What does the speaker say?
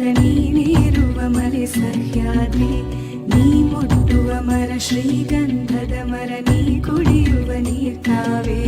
ನೀರುವ ಮರೆ ಸಹ್ಯಾದ್ರಿ. ನೀ ಮುಟ್ಟುವ ಮರ ಶ್ರೀಗಂಧದ ಮರ ನೀ ಕುಡಿಯುವ ನೀರ್ ಕಾವೇ